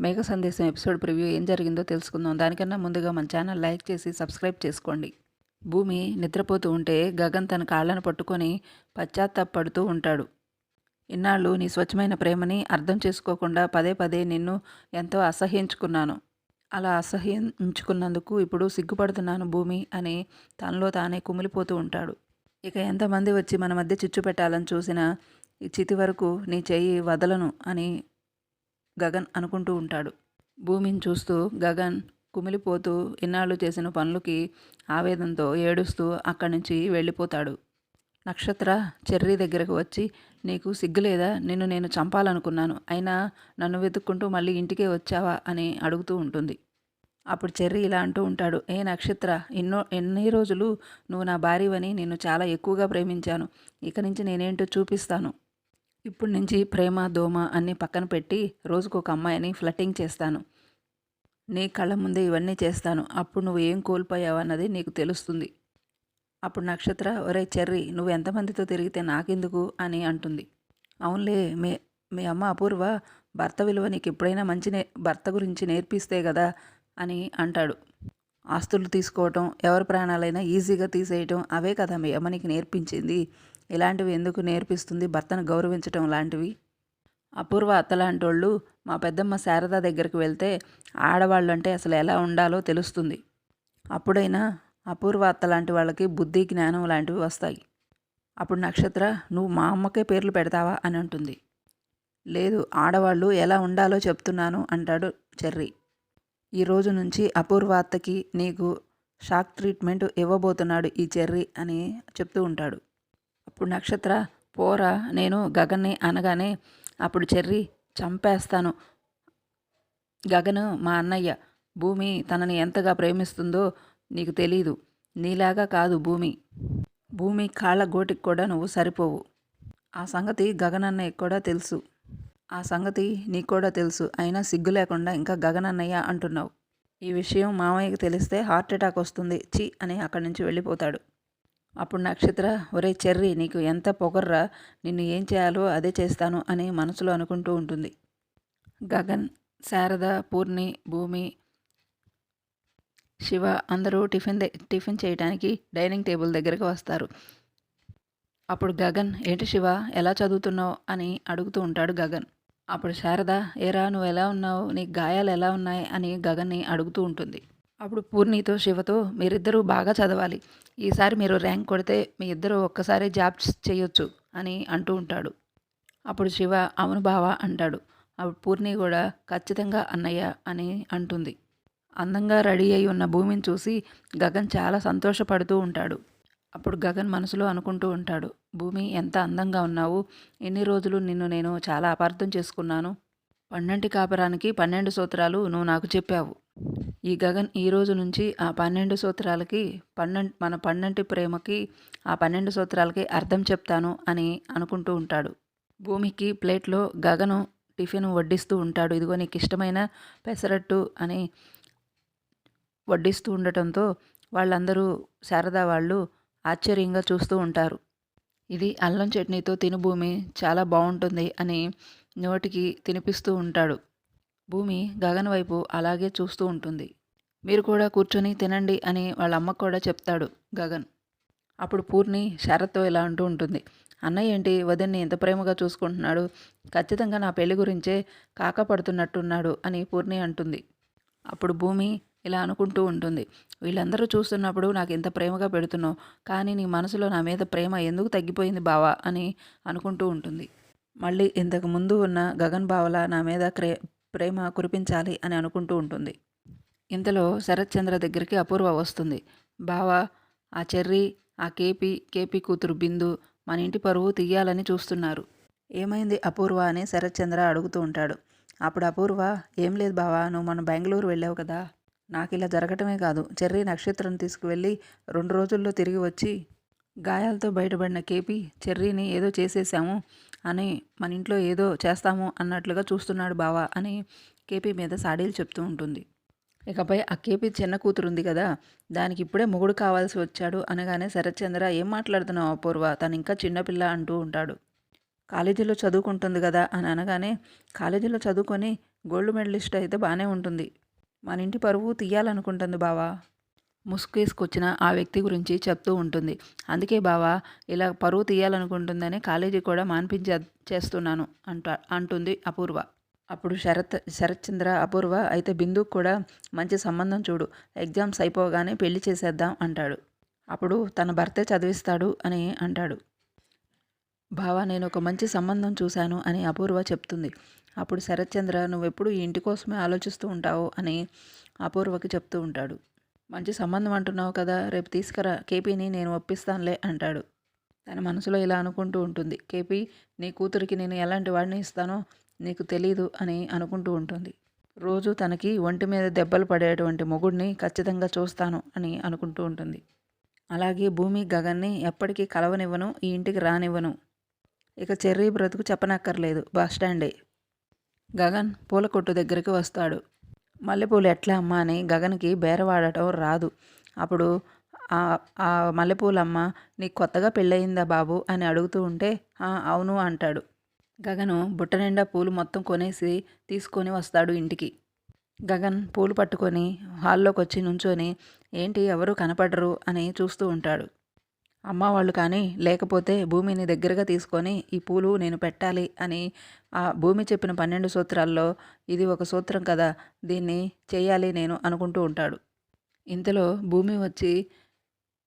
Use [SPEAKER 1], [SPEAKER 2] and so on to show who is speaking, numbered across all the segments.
[SPEAKER 1] మేఘ సందేశం episode preview ఏం జరిగిందో తెలుసుకుందాం. దానికన్నా ముందుగా మన ఛానల్ లైక్ చేసి సబ్స్క్రైబ్ చేసుకోండి. భూమి నిద్రపోతూ ఉంటే గగన్ తన కాళ్ళను పట్టుకొని పశ్చాత్తాపడుతూ ఉంటాడు. ఇన్నాళ్ళు నీ స్వచ్ఛమైన ప్రేమని అర్థం చేసుకోకుండా పదే పదే నిన్ను ఎంతో అసహ్యించుకున్నాను. అలా అసహ్యించుకున్నందుకు ఇప్పుడు సిగ్గుపడుతున్నాను భూమి అని తనలో తానే కుమిలిపోతూ ఉంటాడు. ఇక ఎంతమంది వచ్చి మన మధ్య చిచ్చు పెట్టాలని చూసినా ఈ చితి వరకు నీ చెయ్యి వదలను అని గగన్ అనుకుంటూ ఉంటాడు. భూమిని చూస్తూ గగన్ కుమిలిపోతూ ఇన్నాళ్ళు చేసిన పనులకి ఆవేదంతో ఏడుస్తూ అక్కడి నుంచి వెళ్ళిపోతాడు. నక్షత్ర చెర్రీ దగ్గరకు వచ్చి నీకు సిగ్గులేదా? నిన్ను నేను చంపాలనుకున్నాను. అయినా నన్ను వెతుక్కుంటూ మళ్ళీ ఇంటికే వచ్చావా? అని అడుగుతూ ఉంటుంది. అప్పుడు చెర్రీ ఇలా అంటూ ఉంటాడు ఏ నక్షత్ర ఎన్నో ఎన్ని రోజులు నువ్వు నా భార్యవని నిన్ను చాలా ఎక్కువగా ప్రేమించాను. ఇక నుంచి నేనేంటో చూపిస్తాను. ఇప్పటి నుంచి ప్రేమ దోమ అన్నీ పక్కన పెట్టి రోజుకు ఒక అమ్మాయిని ఫ్లట్టింగ్ చేస్తాను. నీ కళ్ళ ముందే ఇవన్నీ చేస్తాను. అప్పుడు నువ్వు ఏం కోల్పోయావు అన్నది నీకు తెలుస్తుంది. అప్పుడు నక్షత్ర ఒరే చెర్రి నువ్వు ఎంతమందితో తిరిగితే నాకెందుకు? అని అంటుంది. అవునులే మీ మీ అమ్మ అపూర్వ భర్త విలువ నీకు ఎప్పుడైనా మంచి భర్త గురించి నేర్పిస్తే కదా? అని అంటాడు. ఆస్తులు తీసుకోవటం ఎవరి ప్రాణాలైనా ఈజీగా తీసేయటం అవే కదా మీ అమ్మ నీకు నేర్పించింది. ఇలాంటివి ఎందుకు నేర్పిస్తుంది? భర్తను గౌరవించటం లాంటివి. అపూర్వ అత్తలాంటి వాళ్ళు మా పెద్దమ్మ శారద దగ్గరికి వెళ్తే ఆడవాళ్ళు అంటే అసలు ఎలా ఉండాలో తెలుస్తుంది. అప్పుడైనా అపూర్వ అత్తలాంటి వాళ్ళకి బుద్ధి జ్ఞానం లాంటివి వస్తాయి. అప్పుడు నక్షత్ర నువ్వు మా అమ్మకే పేర్లు పెడతావా? అని అంటుంది. లేదు ఆడవాళ్ళు ఎలా ఉండాలో చెప్తున్నాను అంటాడు చెర్రీ. ఈ రోజు నుంచి అపూర్వార్తకి నీకు షాక్ ట్రీట్మెంట్ ఇవ్వబోతున్నాడు ఈ చెర్రీ అని చెప్తూ ఉంటాడు. అప్పుడు నక్షత్ర పోరా నేను గగన్ని అనగానే అప్పుడు చెర్రి చంపేస్తాను. గగన్ మా అన్నయ్య భూమి తనని ఎంతగా ప్రేమిస్తుందో నీకు తెలీదు. నీలాగా కాదు భూమి. భూమి కాళ్ళ గోటికి కూడా నువ్వు సరిపోవు. ఆ సంగతి గగనన్నయ్యకి కూడా తెలుసు. ఆ సంగతి నీకు కూడా తెలుసు. అయినా సిగ్గు లేకుండా ఇంకా గగనన్నయ్య అంటున్నావు. ఈ విషయం మామయ్యకి తెలిస్తే హార్ట్ అటాక్ వస్తుంది. చి అని అక్కడి నుంచి వెళ్ళిపోతాడు. అప్పుడు నక్షత్ర ఒరే చెర్రి నీకు ఎంత పొగర్రా? నిన్ను ఏం చేయాలో అదే చేస్తాను అని మనసులో అనుకుంటూ ఉంటుంది. గగన్ శారద పూర్ణి భూమి శివ అందరూ టిఫిన్ టిఫిన్ చేయడానికి డైనింగ్ టేబుల్ దగ్గరకు వస్తారు. అప్పుడు గగన్ ఏంటి శివ ఎలా చదువుతున్నావు? అని అడుగుతూ ఉంటాడు గగన్. అప్పుడు శారద ఏరా నువ్వు ఎలా ఉన్నావు? నీ గాయాలు ఎలా ఉన్నాయి? అని గగన్ని అడుగుతూ ఉంటుంది. అప్పుడు పూర్ణితో శివతో మీరిద్దరూ బాగా చదవాలి. ఈసారి మీరు ర్యాంక్ కొడితే మీ ఇద్దరు ఒక్కసారి జాబ్ చేయొచ్చు అని అంటూ ఉంటాడు. అప్పుడు శివ అవును బావా అంటాడు. అప్పుడు పూర్ణి కూడా ఖచ్చితంగా అన్నయ్య అని అంటుంది. అందంగా రెడీ అయి ఉన్న భూమిని చూసి గగన్ చాలా సంతోషపడుతూ ఉంటాడు. అప్పుడు గగన్ మనసులో అనుకుంటూ ఉంటాడు. భూమి ఎంత అందంగా ఉన్నావు? ఎన్ని రోజులు నిన్ను నేను చాలా అపార్థం చేసుకున్నాను? పన్నెంటి కాపరానికి పన్నెండు సూత్రాలు నువ్వు నాకు చెప్పావు. ఈ గగన్ ఈ రోజు నుంచి ఆ పన్నెండు సూత్రాలకి పన్నెండు మన పన్నెంటి ప్రేమకి ఆ పన్నెండు సూత్రాలకి అర్థం చెప్తాను అని అనుకుంటూ ఉంటాడు. భూమికి ప్లేట్లో గగను టిఫిన్ వడ్డిస్తూ ఉంటాడు. ఇదిగో నీకు ఇష్టమైన పెసరట్టు అని వడ్డిస్తూ ఉండటంతో వాళ్ళందరూ శారదా వాళ్ళు ఆశ్చర్యంగా చూస్తూ ఉంటారు. ఇది అల్లం చట్నీతో తిను భూమి చాలా బాగుంటుంది అని నోటికి తినిపిస్తూ ఉంటాడు. భూమి గగన్ వైపు అలాగే చూస్తూ ఉంటుంది. మీరు కూడా కూర్చొని తినండి అని వాళ్ళ అమ్మకు కూడా చెప్తాడు గగన్. అప్పుడు పూర్ణి శరత్తో ఇలా అంటూ ఉంటుంది. అన్నయ్య ఏంటి? వదిన్ని ఎంత ప్రేమగా చూసుకుంటున్నాడు? ఖచ్చితంగా నా పెళ్ళి గురించే కాకపడుతున్నట్టున్నాడు అని పూర్ణి అంటుంది. అప్పుడు భూమి ఇలా అనుకుంటూ ఉంటుంది. వీళ్ళందరూ చూస్తున్నప్పుడు నాకు ఎంత ప్రేమగా పెడుతున్నావు కానీ నీ మనసులో నా మీద ప్రేమ ఎందుకు తగ్గిపోయింది బావా? అని అనుకుంటూ ఉంటుంది. మళ్ళీ ఇంతకు ముందు ఉన్న గగన్ బావల నా మీద క్రే ప్రేమ కురిపించాలి అని అనుకుంటూ ఉంటుంది. ఇంతలో శరత్చంద్ర దగ్గరికి అపూర్వ వస్తుంది. బావ ఆ చెర్రీ ఆ కేపీ కేపీ కూతురు బిందు మన ఇంటి పరువు తీయాలని చూస్తున్నారు. ఏమైంది అపూర్వ? అని శరత్చంద్ర అడుగుతూ ఉంటాడు. అప్పుడు అపూర్వ ఏం లేదు బావా నువ్వు మన బెంగళూరు వెళ్ళావు కదా నాకు ఇలా జరగటమే కాదు. చెర్రీ నక్షత్రం తీసుకువెళ్ళి రెండు రోజుల్లో తిరిగి వచ్చి గాయాలతో బయటపడిన కేపీ చెర్రీని ఏదో చేసేసాము అని మన ఇంట్లో ఏదో చేస్తాము అన్నట్లుగా చూస్తున్నాడు బావా అని కేపీ మీద సాడీలు చెప్తూ ఉంటుంది. ఇకపై ఆ కేపీ చిన్న కూతురు ఉంది కదా దానికి ఇప్పుడే మొగుడు కావాల్సి వచ్చాడు అనగానే శరత్చంద్ర ఏం మాట్లాడుతున్నావు అపూర్వ? తను ఇంకా చిన్నపిల్ల అంటూ ఉంటాడు. కాలేజీలో చదువుకుంటుంది కదా అని అనగానే కాలేజీలో చదువుకొని గోల్డ్ మెడలిస్ట్ అయితే బాగానే ఉంటుంది. మన ఇంటి పరువు తీయాలనుకుంటుంది బావా. ముసుగేసుకొచ్చిన ఆ వ్యక్తి గురించి చెప్తూ ఉంటుంది. అందుకే బావా ఇలా పరువు తీయాలనుకుంటుందని కాలేజీ కూడా మాన్పించే చేస్తున్నాను అంట అంటుంది అపూర్వ. అప్పుడు శరత్ శరత్ చంద్ర అపూర్వ అయితే బిందుకు కూడా మంచి సంబంధం చూడు ఎగ్జామ్స్ అయిపోగానే పెళ్ళి చేసేద్దాం అంటాడు. అప్పుడు తన భర్తే చదివిస్తాడు అని అంటాడు. బావా నేను ఒక మంచి సంబంధం చూశాను అని అపూర్వ చెప్తుంది. అప్పుడు శరత్చంద్ర నువ్వెప్పుడు ఈ ఇంటి కోసమే ఆలోచిస్తూ ఉంటావు? అని అపూర్వకి చెప్తూ ఉంటాడు. మంచి సంబంధం అంటున్నావు కదా రేపు తీసుకురా కేపీని నేను ఒప్పిస్తానులే అంటాడు. తన మనసులో ఇలా అనుకుంటూ ఉంటుంది. కేపీ నీ కూతురికి నేను ఎలాంటి వాడిని ఇస్తానో నీకు తెలీదు అని అనుకుంటూ ఉంటుంది. రోజు తనకి ఒంటి మీద దెబ్బలు పడేటువంటి మొగుడిని ఖచ్చితంగా చూస్తాను అని అనుకుంటూ ఉంటుంది. అలాగే భూమి గగన్ని ఎప్పటికీ కలవనివ్వను ఈ ఇంటికి రానివ్వను. ఇక చెర్రీ బ్రతుకు చెప్పనక్కర్లేదు. బస్ స్టాండే. గగన్ పూల కొట్టు దగ్గరికి వస్తాడు. మల్లెపూలు ఎట్లా అమ్మా అని గగన్కి బేరవాడటం రాదు. అప్పుడు ఆ మల్లెపూలమ్మ నీకు కొత్తగా పెళ్ళయిందా బాబు? అని అడుగుతూ ఉంటే అవును అంటాడు. గగను బుట్ట నిండా పూలు మొత్తం కొనేసి తీసుకొని వస్తాడు ఇంటికి. గగన్ పూలు పట్టుకొని హాల్లోకి వచ్చి నుంచొని ఏంటి ఎవరు కనపడరు? అని చూస్తూ ఉంటాడు. అమ్మ వాళ్ళు కానీ లేకపోతే భూమిని దగ్గరగా తీసుకొని ఈ పూలు నేను పెట్టాలి అని ఆ భూమి చెప్పిన పన్నెండు సూత్రాల్లో ఇది ఒక సూత్రం కదా దీన్ని చేయాలి నేను అనుకుంటూ ఉంటాడు. ఇంతలో భూమి వచ్చి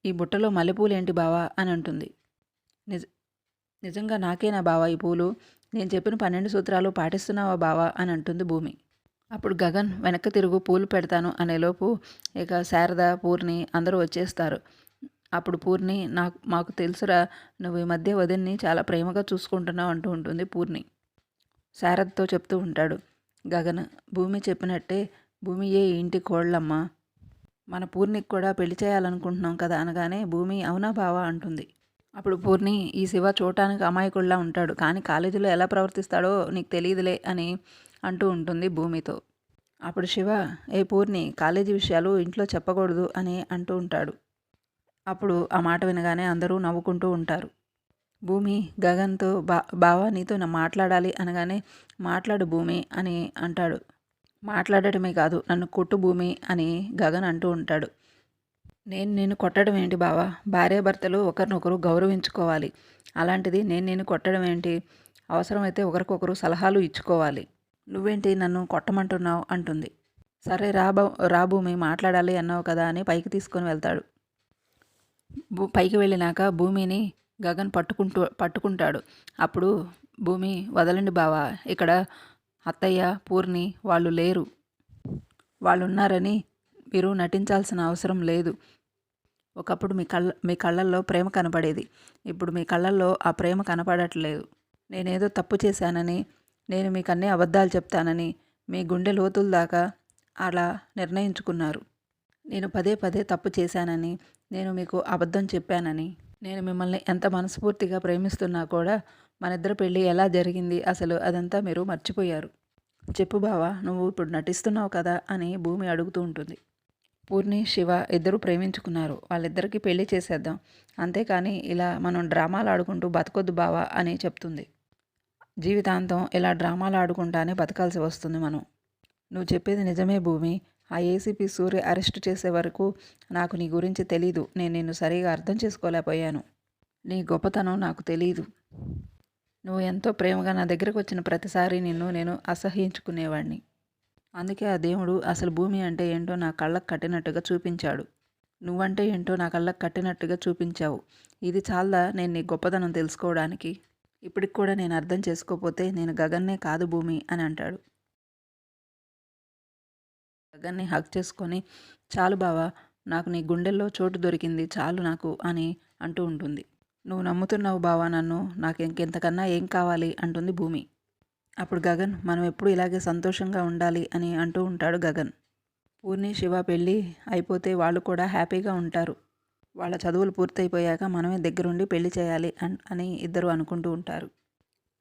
[SPEAKER 1] ఈ బుట్టలో మల్లెపూలు ఏంటి బావా? అని అంటుంది. నిజ నిజంగా నాకేనా బావా ఈ పూలు? నేను చెప్పిన పన్నెండు సూత్రాలు పాటిస్తున్నావా బావా? అని అంటుంది భూమి. అప్పుడు గగన్ వెనక్కి తిరుగు పూలు పెడతాను అనేలోపు ఇక శారద పూర్ణి అందరూ వచ్చేస్తారు. అప్పుడు పూర్ణి నాకు మాకు తెలుసురా నువ్వు ఈ మధ్య వదిన్ని చాలా ప్రేమగా చూసుకుంటున్నావు అంటూ ఉంటుంది పూర్ణి. శారద్తో చెప్తూ ఉంటాడు గగన్ భూమి చెప్పినట్టే భూమి ఏ ఇంటి కోళ్ళమ్మ. మన పూర్ణికి కూడా పెళ్ళి చేయాలనుకుంటున్నాం కదా అనగానే భూమి అవునా బావా? అంటుంది. అప్పుడు పూర్ణి ఈ శివ చూడటానికి అమాయకుల్లా ఉంటాడు కానీ కాలేజీలో ఎలా ప్రవర్తిస్తాడో నీకు తెలియదులే అని అంటూ ఉంటుంది భూమితో. అప్పుడు శివ ఏ పూర్ణి కాలేజీ విషయాలు ఇంట్లో చెప్పకూడదు అని అంటూ ఉంటాడు. అప్పుడు ఆ మాట వినగానే అందరూ నవ్వుకుంటూ ఉంటారు. భూమి గగన్తో బా బావా నీతో నా మాట్లాడాలి అనగానే మాట్లాడు భూమి అని అంటాడు. మాట్లాడటమే కాదు నన్ను కొట్టు భూమి అని గగన్ అంటూ ఉంటాడు. నేను నేను కొట్టడం ఏంటి బావా? భార్యాభర్తలు ఒకరినొకరు గౌరవించుకోవాలి. అలాంటిది నేను నేను కొట్టడం ఏంటి? అవసరమైతే ఒకరికొకరు సలహాలు ఇచ్చుకోవాలి. నువ్వేంటి నన్ను కొట్టమంటున్నావు? అంటుంది. సరే రాబా రాబూమి మాట్లాడాలి అన్నావు కదా అని పైకి తీసుకొని వెళ్తాడు. పైకి వెళ్ళినాక భూమిని గగన్ పట్టుకుంటూ పట్టుకుంటాడు. అప్పుడు భూమి వదలండి బావా ఇక్కడ అత్తయ్య పూర్ణి వాళ్ళు లేరు. వాళ్ళు ఉన్నారని మీరు నటించాల్సిన అవసరం లేదు. ఒకప్పుడు మీ కళ్ళ మీ కళ్ళల్లో ప్రేమ కనపడేది. ఇప్పుడు మీ కళ్ళల్లో ఆ ప్రేమ కనపడట్లేదు. నేనేదో తప్పు చేశానని నేను మీకు అన్ని అబద్ధాలు చెప్తానని మీ గుండె లోతుల దాకా అలా నిర్ణయించుకున్నారు. నేను పదే పదే తప్పు చేశానని నేను మీకు అబద్ధం చెప్పానని. నేను మిమ్మల్ని ఎంత మనస్ఫూర్తిగా ప్రేమిస్తున్నా కూడా మన ఇద్దరు పెళ్ళి ఎలా జరిగింది అసలు అదంతా మీరు మర్చిపోయారు. చెప్పు బావా నువ్వు ఇప్పుడు నటిస్తున్నావు కదా అని భూమి అడుగుతూ ఉంటుంది. పూర్ణి శివ ఇద్దరు ప్రేమించుకున్నారు. వాళ్ళిద్దరికీ పెళ్ళి చేసేద్దాం. అంతేకాని ఇలా మనం డ్రామాలు ఆడుకుంటూ బతకొద్దు బావా అని చెప్తుంది. జీవితాంతం ఇలా డ్రామాలు ఆడుకుంటానే బతకాల్సి వస్తుంది మనం. నువ్వు చెప్పేది నిజమే భూమి. ఆ ఏసీపీ సూర్య అరెస్ట్ చేసే వరకు నాకు నీ గురించి తెలీదు. నేను నిన్ను సరిగా అర్థం చేసుకోలేకపోయాను. నీ గొప్పతనం నాకు తెలీదు. నువ్వు ఎంతో ప్రేమగా నా దగ్గరకు వచ్చిన ప్రతిసారి నిన్ను నేను అసహ్యించుకునేవాడిని అందుకే ఆ దేవుడు అసలు భూమి అంటే ఏంటో నా కళ్ళకు కట్టినట్టుగా చూపించాడు. నువ్వంటే ఏంటో నా కళ్ళకు కట్టినట్టుగా చూపించావు. ఇది చాలా నేను నీ గొప్పదనం తెలుసుకోవడానికి? ఇప్పటికి కూడా నేను అర్థం చేసుకోకపోతే నేను గగన్నే కాదు భూమి అని అంటాడు. గగన్ని హక్ చేసుకొని చాలు బావా నాకు నీ గుండెల్లో చోటు దొరికింది చాలు నాకు అని అంటూ ఉంటుంది. నువ్వు నమ్ముతున్నావు బావా నన్ను నాకు ఇంకెంతకన్నా ఏం కావాలి? అంటుంది భూమి. అప్పుడు గగన్ మనం ఎప్పుడు ఇలాగే సంతోషంగా ఉండాలి అని అంటూ ఉంటాడు గగన్. పూర్ణి శివ పెళ్ళి అయిపోతే వాళ్ళు కూడా హ్యాపీగా ఉంటారు. వాళ్ళ చదువులు పూర్తయిపోయాక మనమే దగ్గరుండి పెళ్ళి చేయాలి అని ఇద్దరు అనుకుంటూ ఉంటారు.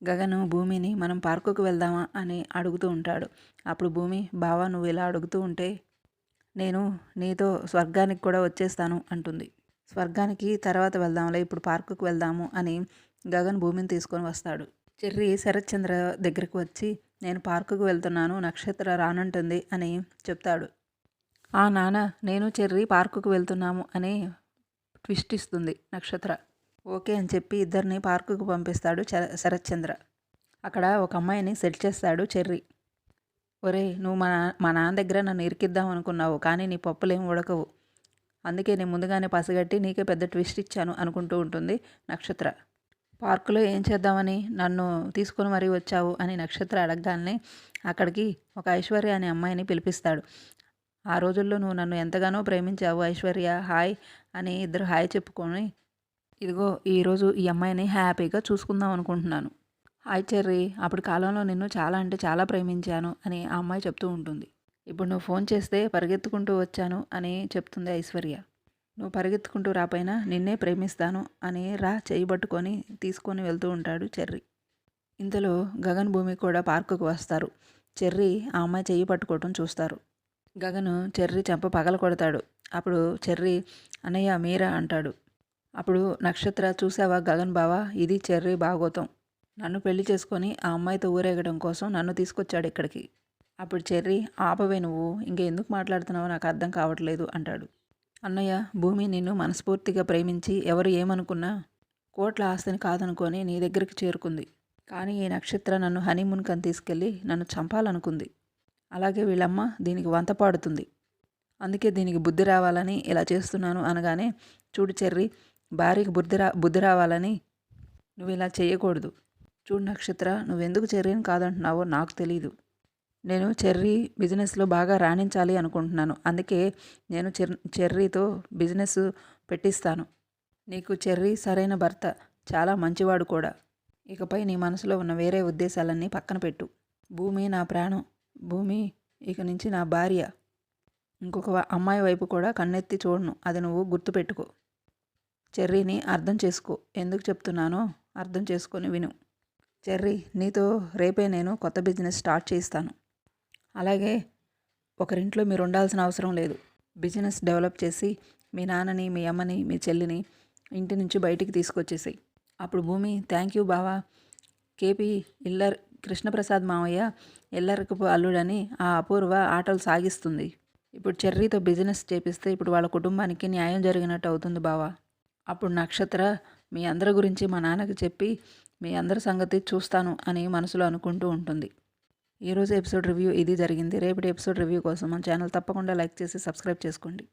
[SPEAKER 1] గగను భూమిని మనం పార్కుకు వెళ్దామా అని అడుగుతూ ఉంటాడు. అప్పుడు భూమి బావా నువ్వు ఇలా అడుగుతూ ఉంటే నేను నీతో స్వర్గానికి కూడా వచ్చేస్తాను అంటుంది. స్వర్గానికి తర్వాత వెళ్దాంలే ఇప్పుడు పార్కుకు వెళ్దాము అని గగన్ భూమిని తీసుకొని వస్తాడు. చెర్రి శరత్చంద్ర దగ్గరికి వచ్చి నేను పార్కుకు వెళ్తున్నాను నక్షత్ర రానంటుంది అని చెప్తాడు. ఆ నాన్న నేను చెర్రి పార్కుకు వెళ్తున్నాము అని ట్విస్ట్ ఇస్తుంది నక్షత్ర. ఓకే అని చెప్పి ఇద్దరిని పార్కుకు పంపిస్తాడు చ- శరత్చంద్ర. అక్కడ ఒక అమ్మాయిని సెట్ చేస్తాడు చెర్రి. ఒరే నువ్వు మా నా- మా నాన్న దగ్గర నన్ను ఇరికిద్దాం అనుకున్నావు కానీ నీ పప్పులేం ఉడకవు. అందుకే నేను ముందుగానే పసిగట్టి నీకే పెద్ద ట్విస్ట్ ఇచ్చాను అనుకుంటూ ఉంటుంది నక్షత్ర. పార్కులో ఏం చేద్దామని? నన్ను తీసుకొని మరీ వచ్చావు అని నక్షత్ర అడగగానే అక్కడికి ఒక ఐశ్వర్య అనే అమ్మాయిని పిలిపిస్తాడు. ఆ రోజుల్లో నువ్వు నన్ను ఎంతగానో ప్రేమించావు ఐశ్వర్య హాయ్ అని ఇద్దరు హాయ్ చెప్పుకొని ఇదిగో ఈరోజు ఈ అమ్మాయిని హ్యాపీగా చూసుకుందాం అనుకుంటున్నాను. హాయ్ చెర్రీ అప్పుడు కాలంలో నిన్ను చాలా అంటే చాలా ప్రేమించాను అని ఆ అమ్మాయి చెప్తూ ఉంటుంది. ఇప్పుడు నువ్వు ఫోన్ చేస్తే పరిగెత్తుకుంటూ వచ్చాను అని చెప్తుంది ఐశ్వర్య. నువ్వు పరిగెత్తుకుంటూ రాపోయినా నిన్నే ప్రేమిస్తాను అని రా చేయి పట్టుకొని తీసుకొని వెళ్తూ ఉంటాడు చెర్రీ. ఇంతలో గగన్ భూమి కూడా పార్కుకు వస్తారు. చెర్రీ ఆ అమ్మాయి చెయ్యి పట్టుకోవటం చూస్తారు. గగను చెర్రీ చెంప పగల కొడతాడు అప్పుడు చెర్రీ అన్నయ్య మీరా? అంటాడు. అప్పుడు నక్షత్ర చూసావా గగన్ బావా? ఇది చెర్రి భాగోతం. నన్ను పెళ్ళి చేసుకొని ఆ అమ్మాయితో ఊరేగడం కోసం నన్ను తీసుకొచ్చాడు ఇక్కడికి. అప్పుడు చెర్రీ ఆపవే నువ్వు. ఇంకెందుకు మాట్లాడుతున్నావో నాకు అర్థం కావట్లేదు అంటాడు. అన్నయ్య భూమి నిన్ను మనస్ఫూర్తిగా ప్రేమించి ఎవరు ఏమనుకున్నా కోట్ల ఆస్తిని కాదనుకొని నీ దగ్గరికి చేరుకుంది. కానీ ఈ నక్షత్ర నన్ను హనీమూన్కని తీసుకెళ్ళి నన్ను చంపాలనుకుంది. అలాగే వీళ్ళమ్మ దీనికి వంత పాడుతుంది. అందుకే దీనికి బుద్ధి రావాలని ఇలా చేస్తున్నాను అనగానే చూడు చెర్రి భార్యకి బుద్ధి రా బుద్ధి రావాలని నువ్వు ఇలా చేయకూడదు చూడు నక్షత్ర నువ్వెందుకు చెర్రీని కాదంటున్నావో నాకు తెలీదు. నేను చెర్రీ బిజినెస్లో బాగా రాణించాలి అనుకుంటున్నాను. అందుకే నేను చెర్ చెర్రీతో బిజినెస్ పెట్టిస్తాను. నీకు చెర్రీ సరైన భర్త చాలా మంచివాడు కూడా. ఇకపై నీ మనసులో ఉన్న వేరే ఉద్దేశాలన్నీ పక్కన పెట్టు. భూమి నా ప్రాణం. భూమి ఇక నుంచి నా భార్య. ఇంకొక అమ్మాయి వైపు కూడా కన్నెత్తి చూడను. అది నువ్వు గుర్తుపెట్టుకో. చెర్రీని అర్థం చేసుకో. ఎందుకు చెప్తున్నానో అర్థం చేసుకొని విను. చెర్రీ నీతో రేపే నేను కొత్త బిజినెస్ స్టార్ట్ చేస్తాను అలాగే ఒకరింట్లో మీరు ఉండాల్సిన అవసరం లేదు. బిజినెస్ డెవలప్ చేసి మీ నాన్నని మీ అమ్మని మీ చెల్లిని ఇంటి నుంచి బయటికి తీసుకొచ్చేసాయి. అప్పుడు భూమి థ్యాంక్ యూ బావా. కేపీ ఇల్లర్ కృష్ణప్రసాద్ మావయ్య ఎల్లరికపు అల్లుడని ఆ అపూర్వ ఆటలు సాగిస్తుంది. ఇప్పుడు చెర్రీతో బిజినెస్ చేపిస్తే ఇప్పుడు వాళ్ళ కుటుంబానికి న్యాయం జరిగినట్టు అవుతుంది బావా. అప్పుడు నక్షత్ర మీ అందరి గురించి మా నాన్నకి చెప్పి మీ అందరి సంగతి చూస్తాను అని మనసులో అనుకుంటూ ఉంటుంది. ఈరోజు ఎపిసోడ్ రివ్యూ ఇది జరిగింది. రేపటి ఎపిసోడ్ రివ్యూ కోసం మన ఛానల్ తప్పకుండా లైక్ చేసి సబ్స్క్రైబ్ చేసుకోండి.